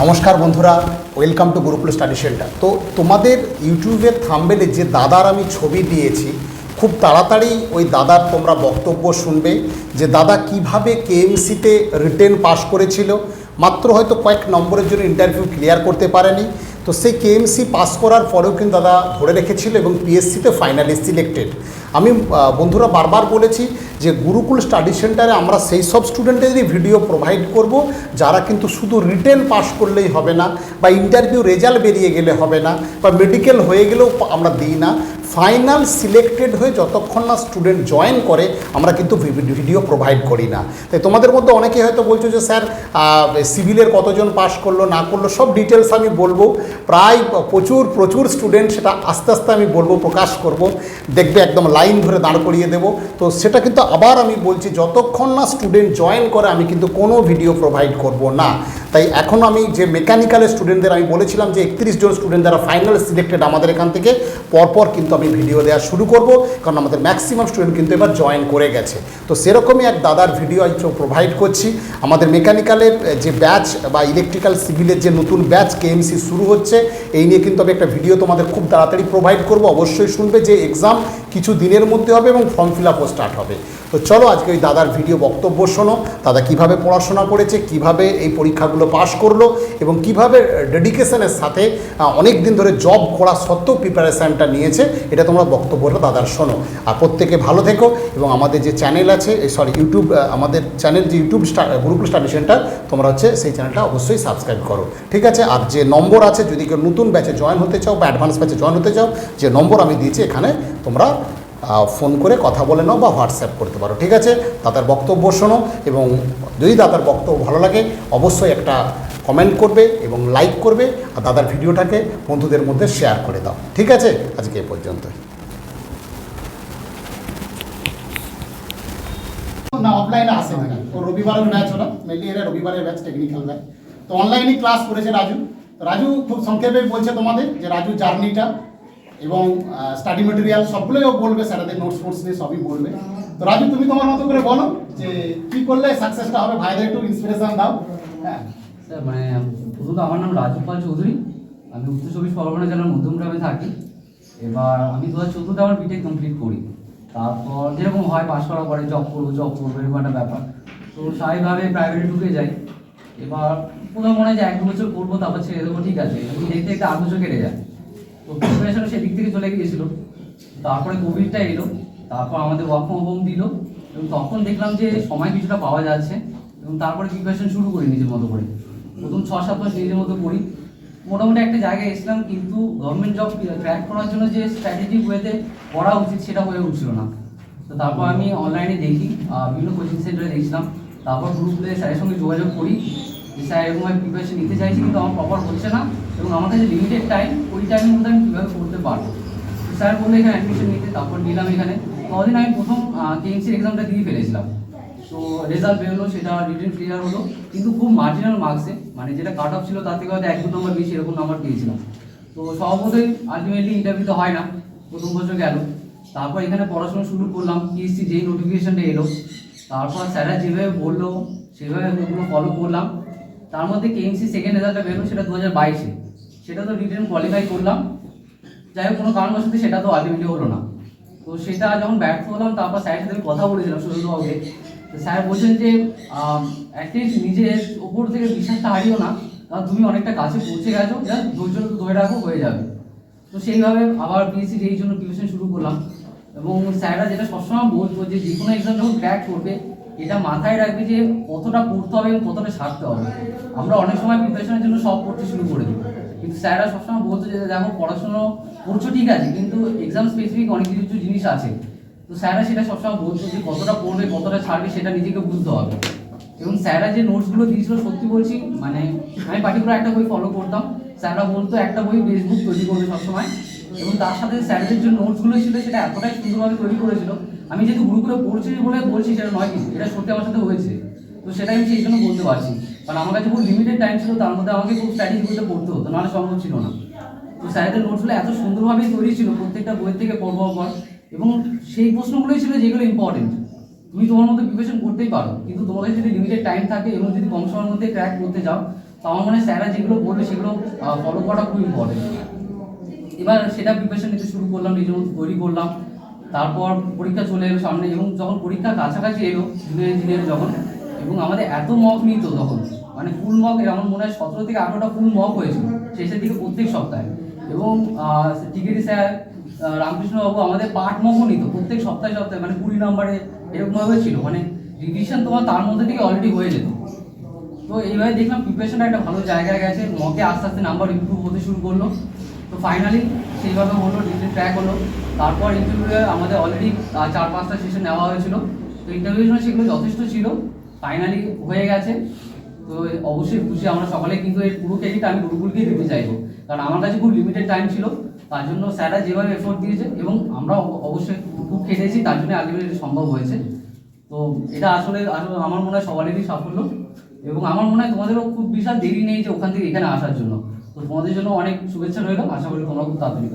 নমস্কার বন্ধুরা welcome to Gurukul study centre তো তোমাদের ইউটিউবের থাম্বেলে যে দাদার আমি ছবি দিয়েছি, খুব তাড়াতাড়ি ওই দাদার তোমরা বক্তব্য শুনবে যে দাদা কীভাবে কেএমসিতে রিটেন পাশ করেছিল। মাত্র হয়তো কয়েক নম্বরের জন্য ইন্টারভিউ ক্লিয়ার করতে পারেনি। তো সেই কেএমসি পাস করার পরেও কিন্তু দাদা ধরে রেখেছিল এবং পিএসসিতে ফাইনালি সিলেক্টেড আমি বন্ধুরা বারবার বলেছি যে গুরুকুল স্টাডি সেন্টারে আমরা সেই সব স্টুডেন্টেরই ভিডিও প্রোভাইড করব, যারা কিন্তু শুধু রিটেন পাস করলেই হবে না, বা ইন্টারভিউ রেজাল্ট বেরিয়ে গেলে হবে না, বা মেডিকেল হয়ে গেলেও আমরা দিই না। ফাইনাল সিলেক্টেড হয়ে যতক্ষণ না স্টুডেন্ট জয়েন করে, আমরা কিন্তু ভিডিও প্রোভাইড করি না। তাই তোমাদের মধ্যে অনেকে হয়তো বলছো যে, স্যার সিভিলের কতজন পাশ করল, না করল, সব ডিটেলস আমি বলব। প্রায় প্রচুর প্রচুর স্টুডেন্ট সেটা আস্তে আস্তে আমি বলব, প্রকাশ করব। দেখবে একদম লাইন ধরে দাঁড় করিয়ে দেবো। তো সেটা কিন্তু আবার আমি বলছি, যতক্ষণ না স্টুডেন্ট জয়েন করে, আমি কিন্তু কোনো ভিডিও প্রোভাইড করব না। তাই এখন আমি যে মেকানিক্যালের স্টুডেন্টদের আমি বলেছিলাম যে একত্রিশ জন স্টুডেন্ট যারা ফাইনাল সিলেক্টেড আমাদের এখান থেকে, পরপর কিন্তু আমি ভিডিও দেওয়া শুরু করব, কারণ আমাদের ম্যাক্সিমাম স্টুডেন্ট কিন্তু এবার জয়েন করে গেছে। তো সেরকমই এক দাদার ভিডিও আমি প্রোভাইড করছি। আমাদের মেকানিক্যালের যে ব্যাচ বা ইলেকট্রিক্যাল সিভিলের যে নতুন ব্যাচ কেএমসি শুরু হচ্ছে, এই নিয়ে কিন্তু আমি একটা ভিডিও তোমাদের খুব তাড়াতাড়ি প্রোভাইড করব। অবশ্যই শুনবে যে এক্সাম কিছু দিনের মধ্যে হবে এবং ফর্ম ফিল আপও স্টার্ট হবে। তো চলো আজকে ওই দাদার ভিডিও বক্তব্য শোনো, দাদা কীভাবে পড়াশোনা করেছে, কীভাবে এই পরীক্ষাগুলো পাশ করল এবং কীভাবে ডেডিকেশনের সাথে অনেক দিন ধরে জব করা সত্ত্বেও প্রিপারেশানটা নিয়েছে, এটা তোমরা বক্তব্যটা দাদার শোনো। আর প্রত্যেকে ভালো থেকো এবং আমাদের যে চ্যানেল আছে সরি ইউটিউব আমাদের চ্যানেল যে ইউটিউব গুরুকুল স্টাডি সেন্টার তোমরা হচ্ছে সেই চ্যানেলটা অবশ্যই সাবস্ক্রাইব করো। ঠিক আছে? আর যে নম্বর আছে, যদি কেউ নতুন ব্যাচে জয়েন হতে চাও বা অ্যাডভান্স ব্যাচে জয়েন হতে চাও, যে নম্বর আমি দিয়েছি এখানে তোমরা ফোন করে কথা বলে নাও বা হোয়াটসঅ্যাপ করতে পারো, ঠিক আছে? দাদার বক্তব্য শোনো এবং যদি দাদার বক্তব্য ভালো লাগে, অবশ্যই একটা কমেন্ট করবে এবং লাইক করবে আর দাদার ভিডিওটাকে বন্ধুদের মধ্যে শেয়ার করে দাও, ঠিক আছে? আজকে এ পর্যন্ত। না অফলাইনে আসে না। ও রবিবারের ম্যাচ ওরা মেনলি এরা রবিবারের ম্যাচ টেকনিক্যাল ম্যাচ তো অনলাইনে ক্লাস করেছে রাজু। রাজু খুব সংক্ষেপে বলছে তোমাদের যে রাজু জার্নিটা এবং স্টাডি মেটেরিয়াল সবগুলোই ও বলবে স্যারাদের নোটস ফোটস নিয়ে সবই বলবে। তো রাজু, তুমি তোমার মতো করে বলো যে, কি করলে সাকসেসটা হবে? ভাইদের একটু ইন্সপিরেশন দাও। হ্যাঁ। স্যার মানে প্রথমত আমার নাম রাজু পাল চৌধুরী। আমি উত্তর চব্বিশ পরগনা জেলার মধ্যমগ্রামে থাকি। এবার আমি দু হাজার চোদ্দোতে আমার বিটেক কমপ্লিট করি। তারপর যেরকম হয় পাশ করার পরে জব করব জব করব, এরকম একটা ব্যাপার। তো স্বাভাবিকভাবে প্রাইভেটে ঢুকে যাই। এবার প্রথম মনে হয় যে এক বছর করব, তারপর ছেড়ে দেবো, ঠিক আছে। দেখতে দেখতে আট বছর কেটে যায়। তো প্রিপারেশন সেদিক থেকে চলে গিয়েছিল। তারপরে কোভিডটা এলো, তারপর আমাদের ওয়ার্ক ফ্রম হোম দিল এবং তখন দেখলাম যে সময় কিছুটা পাওয়া যাচ্ছে এবং তারপরে প্রিপারেশন শুরু করি নিজের মতো করে। প্রথম ছ সাত মাস নিজের মতো করি। মোটামুটি একটা জায়গায় এসলাম কিন্তু গভর্নমেন্ট জব ক্র্যাক করার জন্য যে স্ট্র্যাটেজিক ওয়েতে করা উচিত সেটা হয়ে উঠছিল না। তো তারপর আমি অনলাইনে দেখি বিভিন্ন কোচিং সেন্টারে দেখছিলাম। তারপর গ্রুপে স্যারের সঙ্গে যোগাযোগ করি। স্যার এরকম আমি প্রিপারেশন নিতে চাইছি কিন্তু আমার প্রপার হচ্ছে না এবং আমার কাছে লিমিটেড টাইম ওই টাইমের মধ্যে আমি কীভাবে করতে পারব? স্যার বলল এখানে অ্যাডমিশন নিতে, তারপর নিলাম এখানে। কদিন আমি প্রথম কেএমসির এক্সামটা দিয়ে ফেলেছিলাম। তো রেজাল্ট বেরোলো, সেটা রিটেন ক্লিয়ার হলো, কিন্তু খুব মার্জিনাল মার্কসে মানে যেটা কাট অফ ছিল তার থেকে হয়তো এক, দু নম্বর বেশি এরকম নাম্বার পেয়েছিলাম। তো স্বভাবতই আলটিমেটলি ইন্টারভিউ তো হয় না, প্রথম বছর গেল। তারপর এখানে পড়াশোনা শুরু করলাম পিএসসি যেই নোটিফিকেশানটা এলো, তারপর স্যারা যেভাবে বলল, সেভাবে ওগুলো ফলো করলাম। তার মধ্যে কেএমসি সেকেন্ড রেজাল্টটা বেরোলো সেটা দু হাজার বাইশে। সেটা তো রিটেন কোয়ালিফাই করলাম। যাই হোক, কোনো কারণবশত সেটা তো আলটিমেটলি হলো না। তো সেটা যখন ব্যর্থ হলাম, তারপর স্যারের সাথে কথা বলেছিলাম সুন্দরবাবুকে তো স্যার বলছেন যে অ্যাটলিস্ট নিজের ওপর থেকে বিশ্বাসটা হারিও না। কারণ তুমি অনেকটা কাছে পৌঁছে গেছো। যা ধৈর্য ধরে রাখো, হয়ে যাবে। তো সেইভাবে আবার পিএসসি এই জন্য প্রিপারেশন শুরু করলাম। এবং স্যাররা যেটা সবসময় বলতো যে যে কোনো এক্সাম যখন ক্র্যাক করবে এটা মাথায় রাখবে যে কতটা পড়তে হবে এবং কতটা ছাড়তে হবে। আমরা অনেক সময় প্রিপারেশনের জন্য সব পড়তে শুরু করে দিই। কিন্তু স্যাররা সবসময় বলতো যে, দেখো, পড়াশুনো করছ, ঠিক আছে, কিন্তু এক্সাম স্পেসিফিক অনেক কিছু কিছু জিনিস আছে। তো স্যাররা সেটা সবসময় বলতো যে, কতটা পড়বে, কতটা ছাড়বে, সেটা নিজেকে বুঝতে হবে। এবং স্যাররা যে নোটসগুলো দিয়েছিল, সত্যি বলছি মানে আমি পার্টিকুলার একটা বই ফলো করতাম। স্যাররা বলতো একটা বই ফেসবুক তৈরি করবে সবসময়। এবং তার সাথে স্যারদের যে নোটসগুলো ছিল সেটা এতটাই সুন্দরভাবে তৈরি করেছিল। আমি যেহেতু গ্রুপে পড়ছি বলে বলছি, সেটা নয় কিন্তু এটা সত্যি আমার সাথে হয়েছে। তো সেটা আমি সেই জন্য বলতে পারছি। কারণ আমার কাছে খুব লিমিটেড টাইম ছিল, তার মধ্যে আমাকে খুব স্ট্র্যাটেজি বলতে পড়তে হতো, নাহলে সম্ভব ছিল না। তো স্যারদের নোটসগুলো এত সুন্দরভাবেই তৈরি ছিল প্রত্যেকটা বই থেকে পর পর এবং সেই প্রশ্নগুলোই ছিল যেগুলো ইম্পর্টেন্ট তুমি তোমার মতো প্রিপারেশন করতেই পারো, কিন্তু তোমাদের যদি লিমিটেড টাইম থাকে এবং যদি কম সময়ের মধ্যে ক্র্যাক করতে যাও তো আমার মনে হয় যেগুলো বলবে সেগুলো ফলো করা খুব ইম্পর্টেন্ট এবার সেটা প্রিপারেশন নিতে শুরু করলাম নিজের মতো তৈরি করলাম। তারপর পরীক্ষা চলে এলো সামনে এবং যখন পরীক্ষা কাছাকাছি এলো জুনিয়র ইঞ্জিনিয়ার যখন, এবং আমাদের এত মক নিত তখন মানে ফুল মক আমার মনে হয় সতেরো থেকে আঠেরোটা ফুল মক হয়েছিল, শেষের দিকে প্রত্যেক সপ্তাহে। এবং টিকেটি স্যার রামকৃষ্ণবাবু আমাদের পাঠ মকও নিত, প্রত্যেক সপ্তাহে সপ্তাহে মানে কুড়ি নম্বরে এরকমভাবে ছিল। মানে রিভিশন তোমার তার মধ্যে থেকে অলরেডি হয়ে যেত। তো এইভাবে দেখলাম প্রিপারেশনটা একটা ভালো জায়গায় গেছে। মকে আস্তে আস্তে নাম্বার ইম্প্রুভ হতে শুরু করল। তো ফাইনালি সেইভাবে হলো ডিগ্রি ট্র্যাক হলো। তারপর ইন্টারভিউয়ে আমাদের অলরেডি চার পাঁচটা সেশন নেওয়া হয়েছিল। তো ইন্টারভিউ সেগুলো যথেষ্ট ছিল। ফাইনালি হয়ে গেছে। তো অবশ্যই খুশি আমরা সকালে, কিন্তু এর পুরো ক্রেডিট আমি গুরুকুলকেই দিতে চাইব। কারণ আমার কাছে খুব লিমিটেড টাইম ছিল। তার জন্য স্যাররা যেভাবে এফোর্ট দিয়েছে এবং আমরা অবশ্যই খুব খেটেছি। তার জন্য আলটিমেটলি সম্ভব হয়েছে। তো এটা আসলে আসলে আমার মনে হয় সবারই সাফল্য। এবং আমার মনে হয় তোমাদেরও খুব বিশাল দেরি নেই যে ওখান থেকে এখানে আসার জন্য। তো তোমাদের জন্য অনেক শুভেচ্ছা রইল। আশা করি তোমরা খুব তাড়াতাড়ি